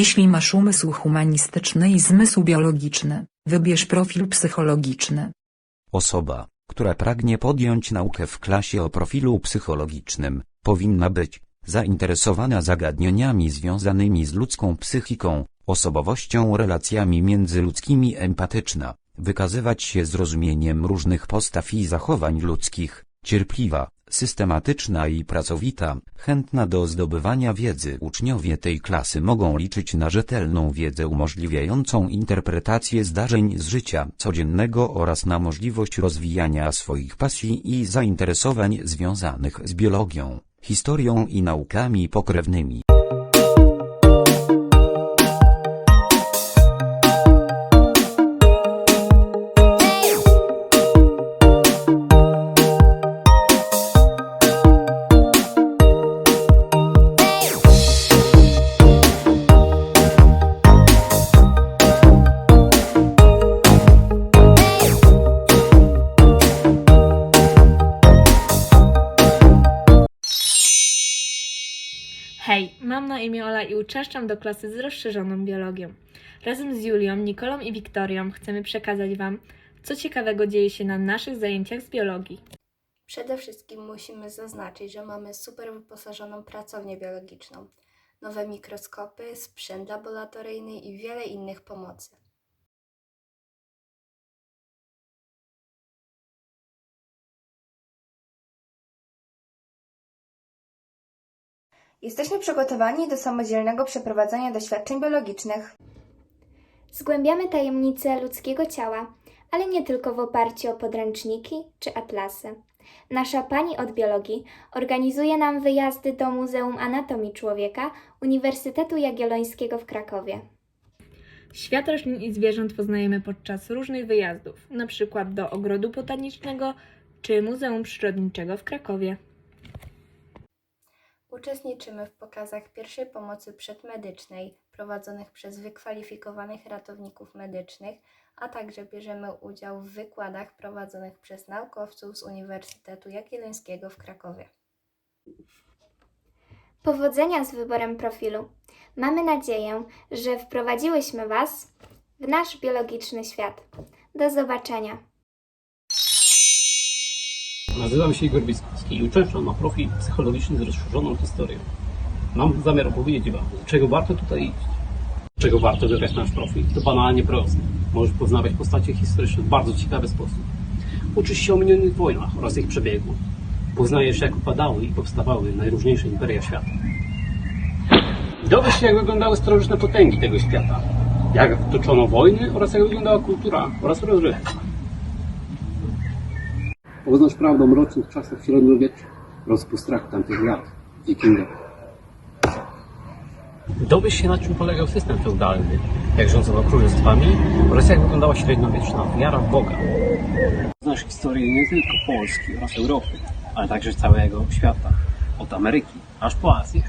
Jeśli masz umysł humanistyczny i zmysł biologiczny, wybierz profil psychologiczny. Osoba, która pragnie podjąć naukę w klasie o profilu psychologicznym, powinna być zainteresowana zagadnieniami związanymi z ludzką psychiką, osobowością, relacjami międzyludzkimi, empatyczna, wykazywać się zrozumieniem różnych postaw i zachowań ludzkich, cierpliwa, systematyczna i pracowita, chętna do zdobywania wiedzy. Uczniowie tej klasy mogą liczyć na rzetelną wiedzę umożliwiającą interpretację zdarzeń z życia codziennego oraz na możliwość rozwijania swoich pasji i zainteresowań związanych z biologią, historią i naukami pokrewnymi. Mam na imię Ola i uczęszczam do klasy z rozszerzoną biologią. Razem z Julią, Nikolą i Wiktorią chcemy przekazać Wam, co ciekawego dzieje się na naszych zajęciach z biologii. Przede wszystkim musimy zaznaczyć, że mamy super wyposażoną pracownię biologiczną, nowe mikroskopy, sprzęt laboratoryjny i wiele innych pomocy. Jesteśmy przygotowani do samodzielnego przeprowadzania doświadczeń biologicznych. Zgłębiamy tajemnice ludzkiego ciała, ale nie tylko w oparciu o podręczniki czy atlasy. Nasza pani od biologii organizuje nam wyjazdy do Muzeum Anatomii Człowieka Uniwersytetu Jagiellońskiego w Krakowie. Świat roślin i zwierząt poznajemy podczas różnych wyjazdów, np. do Ogrodu Botanicznego czy Muzeum Przyrodniczego w Krakowie. Uczestniczymy w pokazach pierwszej pomocy przedmedycznej prowadzonych przez wykwalifikowanych ratowników medycznych, a także bierzemy udział w wykładach prowadzonych przez naukowców z Uniwersytetu Jagiellońskiego w Krakowie. Powodzenia z wyborem profilu. Mamy nadzieję, że wprowadziłyśmy Was w nasz biologiczny świat. Do zobaczenia. Nazywam się Igor Biskupski i uczęszczam na profil psychologiczny z rozszerzoną historią. Mam zamiar opowiedzieć Wam, czego warto tutaj iść. Czego warto wybrać nasz profil? To banalnie proste. Możesz poznawać postacie historyczne w bardzo ciekawy sposób. Uczysz się o minionych wojnach oraz ich przebiegu. Poznajesz, jak upadały i powstawały najróżniejsze imperia świata. Dowiesz się, jak wyglądały starożytne potęgi tego świata. Jak toczono wojny oraz jak wyglądała kultura oraz rozrywka. Poznasz prawdę o mrocznych czasach średniowiecza, rozpust strach tamtych lat, wikingów. Dowiesz się, na czym polegał system feudalny, jak rządzono królestwami oraz jak wyglądała średniowieczna wiara w Boga. Znasz historię nie tylko Polski oraz Europy, ale także całego świata, od Ameryki aż po Azję.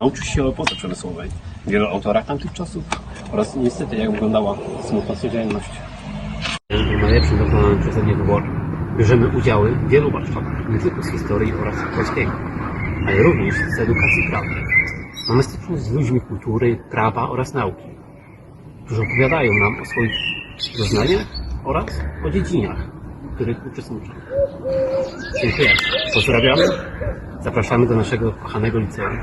Nauczysz się o epoce przemysłowej, wielu autorach tamtych czasów oraz niestety jak wyglądała smutna codzienność. Najlepszym dokonanym przeze mnie wyborem. Bierzemy udziały w wielu warsztatach, nie tylko z historii oraz polskiego, ale również z edukacji prawnej. Mamy styczność z ludźmi kultury, prawa oraz nauki, którzy opowiadają nam o swoich doznaniach oraz o dziedzinach, w których uczestniczą. Dziękuję. Pozdrawiamy. Zapraszamy do naszego kochanego liceum.